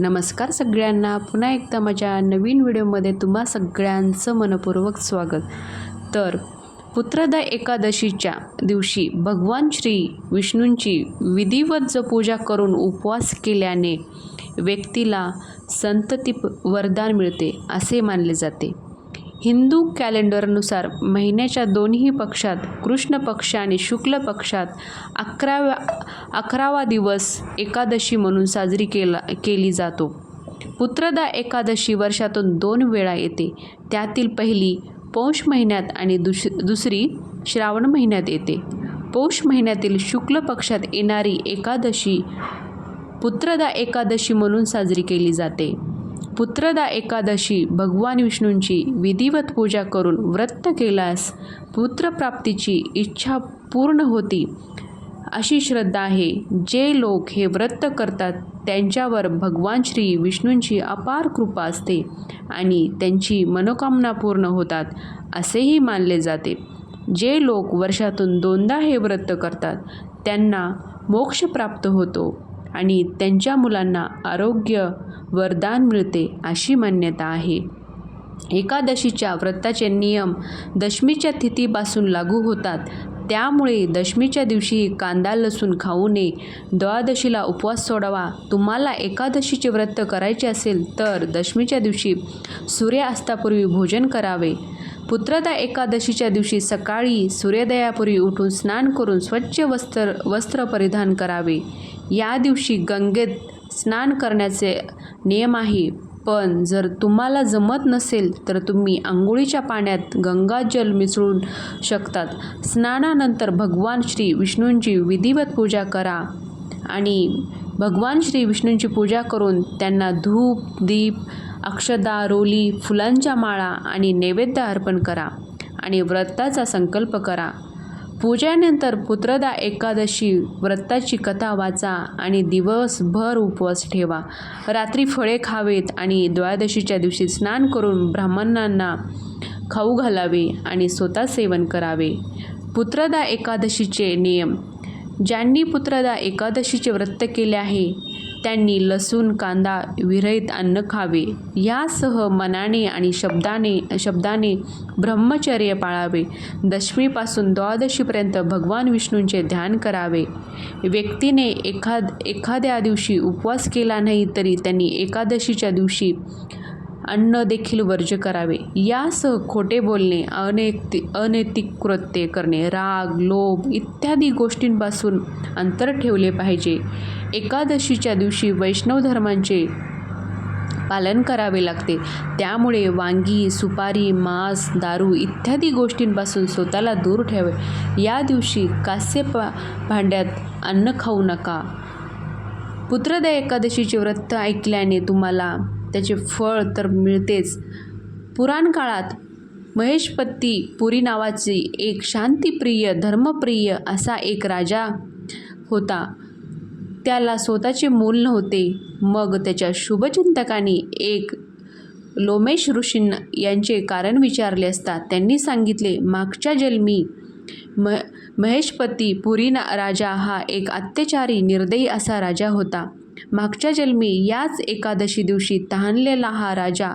नमस्कार सगळ्यांना. पुन्हा एकदा माझ्या नवीन व्हिडिओमध्ये तुम्हा सगळ्यांचं मनपूर्वक स्वागत. तर पुत्रदा एकादशीच्या दिवशी भगवान श्री विष्णूंची विधिवत ज पूजा करून उपवास केल्याने व्यक्तीला संतती वरदान मिळते असे मानले जाते. हिंदू कॅलेंडरनुसार महिन्याच्या दोन्ही पक्षात कृष्ण पक्ष आणि शुक्ल पक्षात अकराव्या अकरावा दिवस एकादशी म्हणून साजरी केला केली जातो. पुत्रदा एकादशी वर्षातून दोन वेळा येते. त्यातील पहिली पौष महिन्यात आणि दुस दुसरी श्रावण महिन्यात येते. पौष महिन्यातील शुक्ल पक्षात येणारी एकादशी पुत्रदा एकादशी म्हणून साजरी केली जाते. पुत्रदा एकादशी भगवान विष्णूंची विधिवत पूजा करून व्रत केल्यास पुत्रप्राप्तीची इच्छा पूर्ण होती. अशी श्रद्धा आहे. जे लोक हे व्रत करतात त्यांच्यावर भगवान श्री विष्णूंची अपार कृपा असते आणि त्यांची मनोकामना पूर्ण होतात असेही मानले जाते. जे लोक वर्षातून दोनदा हे व्रत करतात त्यांना मोक्ष प्राप्त होतो. आणि त्यांच्या मुलांना आरोग्य वरदान मिळते अशी मान्यता आहे. एकादशीच्या व्रताचे नियम दशमीच्या तिथीपासून लागू होतात. त्यामुळे दशमीच्या दिवशी कांदा लसूण खाऊ नये. द्वादशीला उपवास सोडावा. तुम्हाला एकादशीचे व्रत करायचे असेल तर दशमीच्या दिवशी सूर्यास्तापूर्वी भोजन करावे. पुत्रदा एकादशीच्या दिवशी सकाळी सूर्योदयापूर्वी उठून स्नान करून स्वच्छ वस्त्र वस्त्र परिधान करावे. या दिवशी गंगेत स्नान करण्याचे नियम आहे पण जर तुम्हाला जमत नसेल तर तुम्ही आंघोळीच्या पाण्यात गंगाजल मिसळून शकतात. स्नानानंतर भगवान श्री विष्णूंची विधिवत पूजा करा आणि भगवान श्री विष्णूंची पूजा करून त्यांना धूप दीप अक्षदा रोली फुलांच्या माळा आणि नैवेद्य अर्पण करा आणि व्रताचा संकल्प करा. पूजेनंतर पुत्रदा एकादशी व्रताची कथा वाचा आणि दिवसभर उपवास ठेवा. रात्री फळे खावेत आणि द्वादशीच्या दिवशी स्नान करून ब्राह्मणांना खाऊ घालावे आणि स्वतः सेवन करावे. पुत्रदा एकादशीचे नियम ज्यांनी पुत्रदा एकादशीचे व्रत केले आहे त्यांनी लसूण कांदा विरहित अन्न खावे. यासह मनाने आणि शब्दाने शब्दाने ब्रह्मचर्य पाळावे. दशमीपासून द्वादशीपर्यंत भगवान विष्णूंचे ध्यान करावे. व्यक्तीने एखाद एखाद्या दिवशी उपवास केला नाही तरी त्यांनी एकादशीच्या दिवशी अन्न देखील वर्ज्य करावे. यासह खोटे बोलणे अनैतिक अनैतिक कृत्ये करणे राग लोभ इत्यादी गोष्टींपासून अंतर ठेवले पाहिजे. एकादशीच्या दिवशी वैष्णव धर्मांचे पालन करावे लागते. त्यामुळे वांगी सुपारी मांस दारू इत्यादी गोष्टींपासून स्वतःला दूर ठेवावे या दिवशी कास्य पा भांड्यात अन्न खाऊ नका. पुत्रदय एकादशीचे व्रत ऐकल्याने तुम्हाला त्याचे फळ तर मिळतेच. पुराण काळात महेशपत्ती पुरी नावाची एक शांतिप्रिय धर्मप्रिय असा एक राजा होता. त्याला स्वतःचे मूल नव्हते. मग त्याच्या शुभचिंतकाने एक लोमेश ऋषींना यांचे कारण विचारले असता त्यांनी सांगितले मागच्या जन्मी म महेशपती पुरी ना राजा हा एक अत्याचारी निर्दयी असा राजा होता. मागच्या जन्मी याच एकादशी दिवशी तहानलेला हा राजा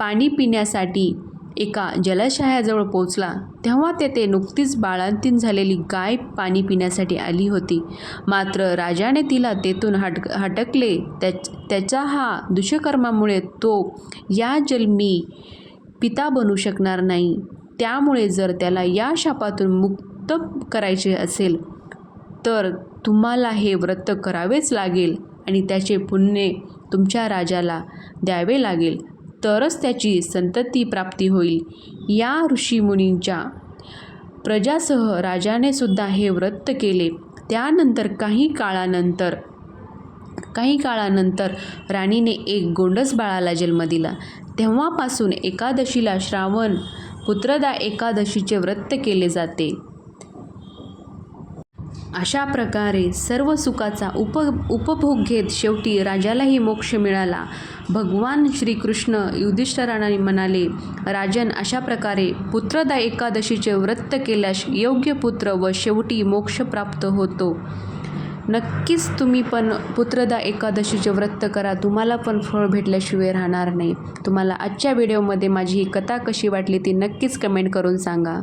पाणी पिण्यासाठी एका जलाशयाजवळ पोचला तेव्हा तेथे नुकतीच बाळांतीन झालेली गाय पाणी पिण्यासाठी आली होती. मात्र राजाने तिला तेथून हट हटकले. त्या त्याचा हा दुष्कर्मामुळे तो या जन्मी पिता बनू शकणार नाही. त्यामुळे जर त्याला या शापातून मुक्त करायचे असेल तर तुम्हाला हे व्रत करावेच लागेल. आणि त्याचे पुण्य तुमच्या राजाला द्यावे लागेल तरच त्याची संतती प्राप्ती होईल. या ऋषीमुनींच्या प्रजासह राजाने सुद्धा हे व्रत केले. त्यानंतर काही काळानंतर काही काळानंतर राणीने एक गोंडस बाळाला जन्म दिला. तेव्हापासून एकादशीला श्रावण पुत्रदा एकादशीचे व्रत केले जाते. अशा प्रकारे सर्व सुखाचा उप उपभोग घेत शेवटी राजालाही मोक्ष मिळाला. भगवान श्रीकृष्ण युधिष्ठराणाने म्हणाले राजन अशा प्रकारे पुत्रदा एकादशीचे व्रत केल्यास योग्य पुत्र व शेवटी मोक्ष प्राप्त होतो. नक्कीच तुम्ही पण पुत्रदा एकादशीचे व्रत करा. तुम्हाला पण फळ भेटल्याशिवाय राहणार नाही. तुम्हाला आजच्या व्हिडिओमध्ये माझी ही कथा कशी वाटली ती नक्कीच कमेंट करून सांगा.